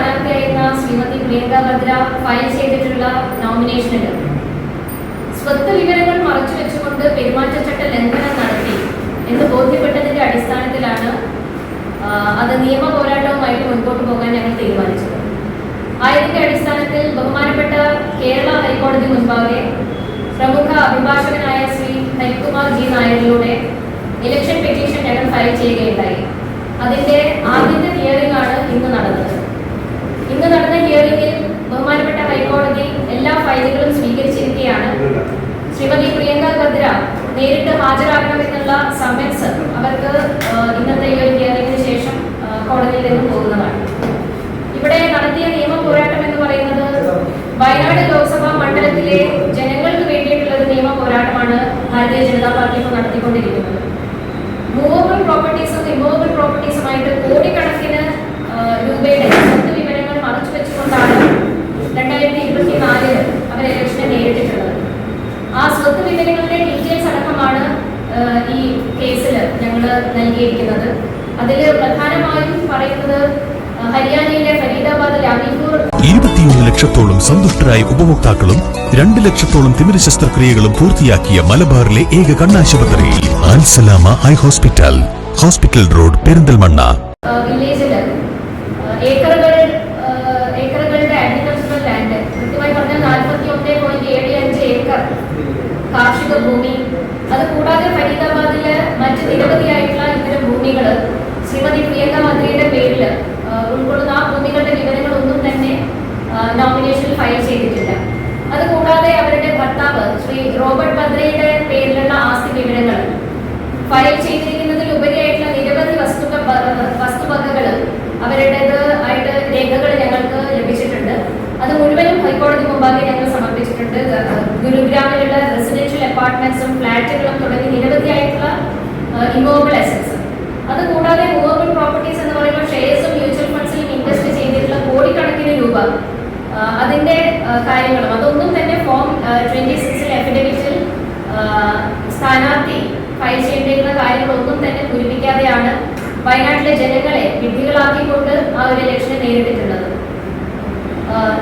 സ്ഥാനാർത്ഥിയായിരുന്ന Shrimati Priyanka Bhadra file ചെയ്തിട്ടുള്ള നോമിനേഷനിൽ സ്വത്ത് വിവരങ്ങൾ മറച്ചു വെച്ചുകൊണ്ട് പെരുമാറ്റച്ചട്ട ലംഘനം നടത്തി എന്ന് ബോധ്യപ്പെട്ടതിന്റെ അടിസ്ഥാനത്തിലാണ് അത് നിയമ പോരാട്ടവുമായിട്ട് മുൻപോട്ട് പോകാൻ ഞങ്ങൾ തീരുമാനിച്ചത്. ആയതിന്റെ അടിസ്ഥാനത്തിൽ ബഹുമാനപ്പെട്ട കേരള ഹൈക്കോടതി മുൻപാകെ പ്രമുഖ അഭിഭാഷകനായ ശ്രീ ഹരികുമാർ ജി നായരിലൂടെ ഇലക്ഷൻ പെറ്റീഷൻ ഞങ്ങൾ ഫയൽ ചെയ്യുകയുണ്ടായി. അതിന്റെ ആദ്യത്തെ ഹിയറിംഗ് ആണ് ഇന്ന് നടന്നത് ഇന്ന് നടന്ന ഹിയറിംഗിൽ ബഹുമാനപ്പെട്ട ഹൈക്കോടതി എല്ലാ ഫയലുകളും സ്വീകരിച്ചിരിക്കുകയാണ് ശ്രീമതി പ്രിയങ്ക ഭദ്ര നേരിട്ട് ഹാജരാകണമെന്നുള്ള സമൻസ് അവർക്ക് ഇന്നത്തെ ഈ ഒരു ഹിയറിംഗിന് ശേഷം കോടതിയിൽ നിന്ന് പോകുന്നതാണ്. ഇവിടെ നടത്തിയ നിയമ പോരാട്ടം എന്ന് പറയുന്നത് വയനാട് ലോക്സഭാ മണ്ഡലത്തിലെ ജനങ്ങൾക്ക് വേണ്ടിയിട്ടുള്ള ഒരു നിയമ പോരാട്ടമാണ് ഭാരതീയ ജനതാ പാർട്ടി ഇപ്പോൾ നടത്തിക്കൊണ്ടിരിക്കുന്നത്. മൂവബിൾ പ്രോപ്പർട്ടീസും ഇമൂവബിൾ പ്രോപ്പർട്ടീസുമായിട്ട് കോടിക്കണക്കിന് ആ, രൂപയുടെ സ്വത്ത് വിവരങ്ങൾ മറച്ചു വെച്ചുകൊണ്ടാണ് രണ്ടായിരത്തി ഇരുപത്തിനാലിൽ അവർ ഇലക്ഷനെ നേരിട്ടിട്ടുള്ളത് ആ സ്വത്ത് വിവരങ്ങളുടെ ഡീറ്റെയിൽസ് അടക്കമാണ് ആ, ഈ കേസിൽ ഞങ്ങൾ നൽകിയിരിക്കുന്നത്. അതിൽ പ്രധാനമായും പറയുന്നത് ഹരിയാനയിലെ ഫരീദാബാദിലെ അമീപൂർ ഇരുപത്തിയൊന്ന് ലക്ഷത്തോളം സന്തുഷ്ടരായ ഉപഭോക്താക്കളും രണ്ട് ലക്ഷത്തോളം തിമിര ശസ്ത്രക്രിയകളും പൂർത്തിയാക്കിയ മലബാറിലെ ഏക കണ്ണാശുപത്രി high hospital. Hospital road Perinthalmanna. വില്ലേജിൽ ഉൾക്കൊള്ളുന്ന ആ ഭൂമികളുടെ വിവരങ്ങളൊന്നും തന്നെ നോമിനേഷനിൽ ഫയൽ ചെയ്തിട്ടില്ല. അതുകൂടാതെ അവരുടെ ഭർത്താവ് ശ്രീ റോബർട്ട് ഭദ്രയുടെ പേരിലുള്ള ആസ്തി വിവരങ്ങൾ. ഫയൽ ചെയ്തിരിക്കുന്നതിൽ ഉപരിയായിട്ടുള്ള നിരവധി വസ്തുക്ക വസ്തുവകകൾ അവരുടേത് ആയിട്ട് രേഖകൾ ഞങ്ങൾക്ക് ലഭിച്ചിട്ടുണ്ട്. അത് മുഴുവനും ഹൈക്കോടതി മുമ്പാകെ ഞങ്ങൾ സമർപ്പിച്ചിട്ടുണ്ട്. ഗുരുഗ്രാമിലുള്ള റെസിഡൻഷ്യൽ അപ്പാർട്ട്മെന്റ്സും ഫ്ളാറ്റുകളും തുടങ്ങി നിരവധിയായിട്ടുള്ള ഇമോബിൾ അസറ്റ്സ് അത് കൂടാതെ മൂവബിൾ പ്രോപ്പർട്ടീസ് എന്ന് പറയുമ്പോൾ ഷെയർസും മ്യൂച്വൽ ഫണ്ട്സിലും ഇൻവെസ്റ്റ് ചെയ്തിട്ടുള്ള കോടിക്കണക്കിന് രൂപ ആ, അതിന്റെ ആ, കാര്യങ്ങളും. അതൊന്നും തന്നെ ഫോം ട്വന്റി സിക്സിൽ അഫിഡവിറ്റിൽ സ്ഥാനാർത്ഥി ഫയൽ ചെയ്യേണ്ടിയിരുന്ന കാര്യങ്ങളൊന്നും തന്നെ പൂരിപ്പിക്കാതെയാണ് വയനാട്ടിലെ ജനങ്ങളെ വിധികളാക്കിക്കൊണ്ട് ആ ഒരു ഇലക്ഷനെ നേരിട്ടിട്ടുള്ളത്.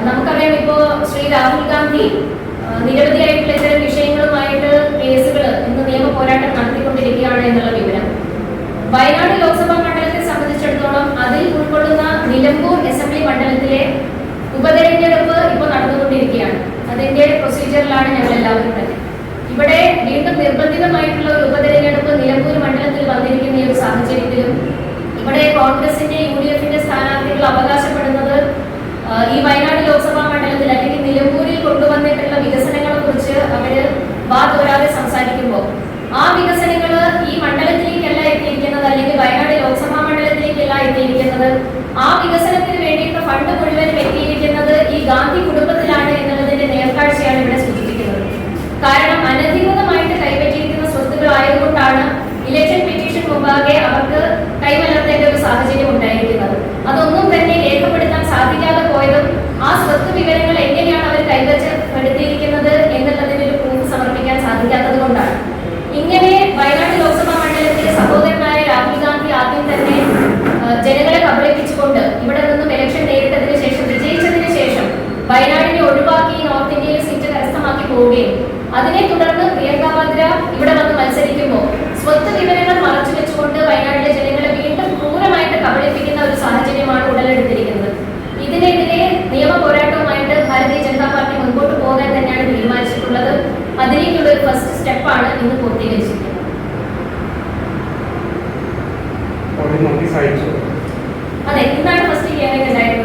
നമുക്കറിയാം ഇപ്പോ ശ്രീ രാഹുൽ ഗാന്ധി നിരവധിയായിട്ടുള്ള ചില വിഷയങ്ങളുമായിട്ട് കേസുകൾ ഇന്ന് നിയമ പോരാട്ടം നടത്തിക്കൊണ്ടിരിക്കുകയാണ് എന്നുള്ള വിവരം വയനാട് ലോക്സഭാ മണ്ഡലത്തെ സംബന്ധിച്ചിടത്തോളം അതിൽ ഉൾക്കൊള്ളുന്ന നിലമ്പൂർ അസംബ്ലി മണ്ഡലത്തിലെ ഉപതെരഞ്ഞെടുപ്പ് ഇപ്പോൾ നടന്നുകൊണ്ടിരിക്കുകയാണ് അതിന്റെ പ്രൊസീജിയറിലാണ് ഞങ്ങൾ എല്ലാവരും തന്നെ ഇവിടെ വീണ്ടും നിർബന്ധിതമായിട്ടുള്ള ഒരു ഉപതെരഞ്ഞെടുപ്പ് നിലമ്പൂർ മണ്ഡലത്തിൽ വന്നിരിക്കുന്ന ഈ ഒരു സാഹചര്യത്തിലും ഇവിടെ കോൺഗ്രസിന്റെ യു ഡി എഫിന്റെ സ്ഥാനാർത്ഥികൾ അവകാശപ്പെടുന്നത് ഈ വയനാട് ലോക്സഭാ മണ്ഡലത്തിൽ അല്ലെങ്കിൽ നിലമ്പൂരിൽ കൊണ്ടുവന്നിട്ടുള്ള വികസനങ്ങളെ കുറിച്ച് അവർ വാതോരാതെ സംസാരിക്കുമ്പോൾ ആ വികസനങ്ങൾ ഈ മണ്ഡലത്തിലേക്കല്ല എത്തിയിരിക്കുന്നത് അല്ലെങ്കിൽ വയനാട് ലോക്സഭാ മണ്ഡലത്തിലേക്കല്ല എത്തിയിരിക്കുന്നത് ആ വികസനത്തിന് വേണ്ടിയിട്ടുള്ള ഫണ്ട് മുഴുവനും എത്തിയിരിക്കുന്നത് ഈ ഗാന്ധി കുടുംബത്തിലാണ് എന്നുള്ളതിന്റെ നേർക്കാഴ്ചയാണ് ഇവിടെ സൂചിപ്പിക്കുന്നത്. കാരണം അനധികൃതമായിട്ട് കൈപ്പറ്റിയിരിക്കുന്ന സ്വത്തുക്കൾ ആയതുകൊണ്ടാണ് ഇലക്ഷൻ പെറ്റീഷൻ മുമ്പാകെ അവർക്ക് കൈമലർത്തേണ്ട ഒരു സാഹചര്യം ഉണ്ടായിരിക്കുന്നത് അതൊന്നും തന്നെ രേഖപ്പെടുത്താൻ സാധിക്കാതെ പോയതും ആ സ്വത്ത് വിവരങ്ങൾ എങ്ങനെയാണ് അവർ കൈവച്ചപ്പെടുത്തിയിരിക്കുന്നത് എന്നുള്ളതിന് ഒരു പ്രൂഫ് സമർപ്പിക്കാൻ സാധിക്കാത്തത് കൊണ്ടാണ്. ഇങ്ങനെ വയനാട് ലോക്സഭാ മണ്ഡലത്തിലെ സഹോദരനായ രാഹുൽ ഗാന്ധി ആദ്യം തന്നെ ജനങ്ങളെ കബളിപ്പിച്ചുകൊണ്ട് ഇവിടെ നിന്നും ഇലക്ഷൻ നേരിട്ടതിന് ശേഷം വിജയിച്ചതിന് ശേഷം വയനാടിനെ ഒഴിവാക്കി നോർത്ത് ഇന്ത്യയിൽ സീറ്റ് കരസ്ഥമാക്കി പോവുകയും അതിനെ തുടർന്ന് പ്രിയങ്ക ഭദ്ര ഇവിടെ വന്ന് മത്സരിക്കുമ്പോൾ സ്വത്ത് വിവരങ്ങൾ മറച്ചു വെച്ചുകൊണ്ട് വയനാട്ടിലെ ജനങ്ങളെ വീണ്ടും ക്രൂരമായിട്ട് കബളിപ്പിക്കുന്ന ഒരു സാഹചര്യമാണ് ഉടലെടുത്തിരിക്കുന്നത് ഇതിനെതിരെ നിയമ പോരാട്ടവുമായിട്ട് ഭാരതീയ ജനതാ പാർട്ടി മുൻപോട്ട് പോകാൻ തന്നെയാണ് തീരുമാനിച്ചിട്ടുള്ളത് അതിലേക്കുള്ള ഒരു ഫസ്റ്റ് സ്റ്റെപ്പാണ് ഇന്ന് പൂർത്തീകരിച്ചിരിക്കുന്നത്. അതെ ഇന്നാണ് ഫസ്റ്റ് ഹിയറിംഗ് ഉണ്ടായിരുന്നത്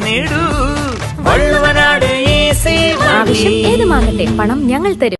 നേടൂ. വള്ളുവനാട് ഏത് ആവശ്യം ഏതുമാകട്ടെ പണം ഞങ്ങൾ തരും.